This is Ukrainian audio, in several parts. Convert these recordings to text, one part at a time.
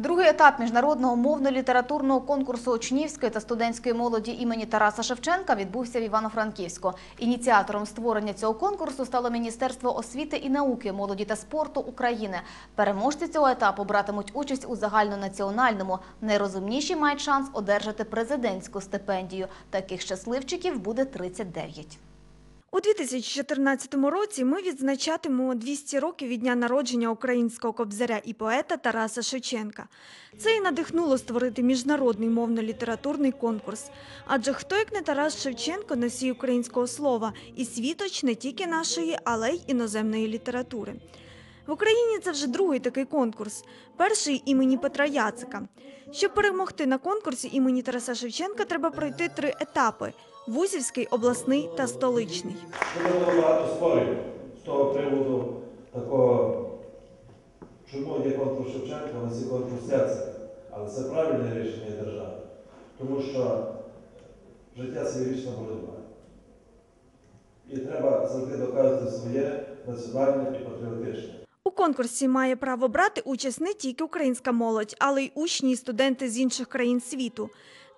Другий етап міжнародного мовно-літературного конкурсу учнівської та студентської молоді імені Тараса Шевченка відбувся в Івано-Франківську. Ініціатором створення цього конкурсу стало Міністерство освіти і науки, молоді та спорту України. Переможці цього етапу братимуть участь у загальнонаціональному. Найрозумніші мають шанс одержати президентську стипендію. Таких щасливчиків буде 39. У 2014 році ми відзначатимемо 200 років від дня народження українського кобзаря і поета Тараса Шевченка. Це і надихнуло створити міжнародний мовно-літературний конкурс. Адже хто як не Тарас Шевченко носій українського слова і світоч не тільки нашої, але й іноземної літератури. В Україні це вже другий такий конкурс, перший імені Петра Яцика. Щоб перемогти на конкурсі імені Тараса Шевченка, треба пройти три етапи: вузівський, обласний та столичний. Було багато спорів з того приводу такого, чому є конкурс Шевченка, а не є конкурс Яцика. Але це правильне рішення держави. Тому що життя це вічна боротьба. І треба завжди доказувати своє національне і патріотичне. У конкурсі має право брати участь не тільки українська молодь, але й учні і студенти з інших країн світу.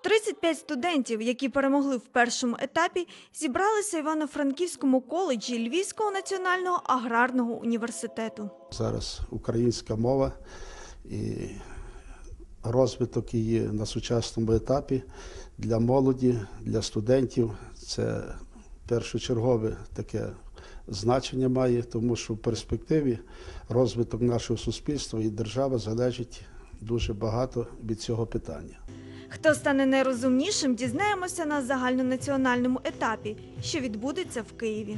35 студентів, які перемогли в першому етапі, зібралися в Івано-Франківському коледжі Львівського національного аграрного університету. Зараз українська мова і розвиток її на сучасному етапі для молоді, для студентів це першочергове таке значення має, тому що в перспективі розвиток нашого суспільства і держави залежить дуже багато від цього питання. Хто стане найрозумнішим, дізнаємося на загальнонаціональному етапі, що відбудеться в Києві.